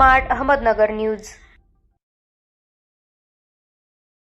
Smart Ahmednagar news.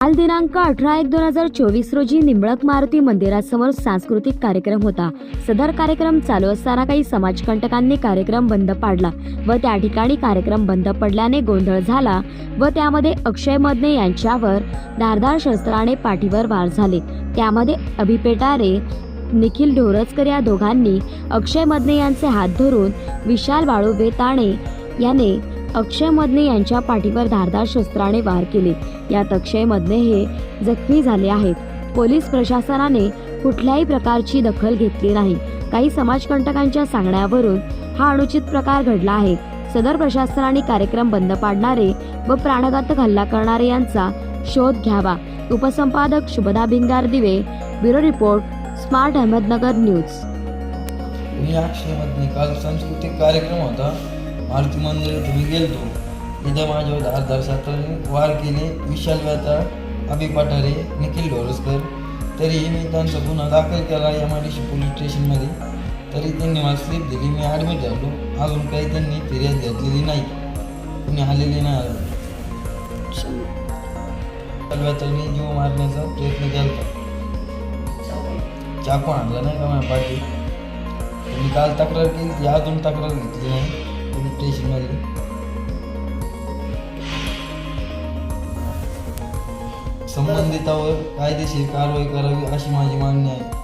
काल दिनांक अठरा एक दोन हजार चोवीस रोजी निंबळक मारुती मंदिरासमोर सांस्कृतिक कार्यक्रम होता. सदर कार्यक्रम चालू असताना काही समाजकंटकांनी कार्यक्रम बंद पाडला व त्या ठिकाणी कार्यक्रम बंद पडल्याने गोंधळ झाला व त्यामध्ये अक्षय मदने यांच्यावर धारदार शस्त्राने पाठीवर वार झाले. त्यामध्ये अभिपेटारे निखिल ढोरजकर या दोघांनी अक्षय मदने यांचे हात धरून विशाल बाळू वेताणे याने अक्षय मदने यांच्या पाठीवर धारदार शस्त्राने वार केले. यात अक्षय मदने हे जखमी झाले आहेत. पोलीस प्रशासनाने कुठल्याही प्रकारची दखल घेतली नाही. काही समाजकंटकांच्या सांगण्यावरून हा अनुचित प्रकार घडला आहे. सदर प्रशासनाने कार्यक्रम बंद पाडणारे व प्राणघातक हल्ला करणारे यांचा शोध घ्यावा. उपसंपादक Shubhada Bhingardive bureau report smart Ahmednagar news. मी अक्षयमध्ये काल सांस्कृतिक कार्यक्रम होता. मारुती मंदिरात तुम्ही गेलतो. तिथं माझ्यावर धारदार साताने वार केले विशाल व्याता अभि पठारे निखिल ढोरसकर तरीही मी त्यांचा गुन्हा दाखल केला M I D C police स्टेशनमध्ये. तरी त्यांनी मला स्लिप दिली मी ॲडमिट झालो. अजून काही त्यांनी फिर्याद घेतलेली नाही. कुणी आलेली नाही अजून. विशाल व्याताने जीव मारण्याचा प्रयत्न केला. चाकू आणला नाही का माझ्या पाठी मी काल तक्रार केली ती अजून तक्रार घेतली नाही. पोलीस स्टेशनमध्ये संबंधितावर कायदेशीर कारवाई करावी अशी माझी मागणी आहे.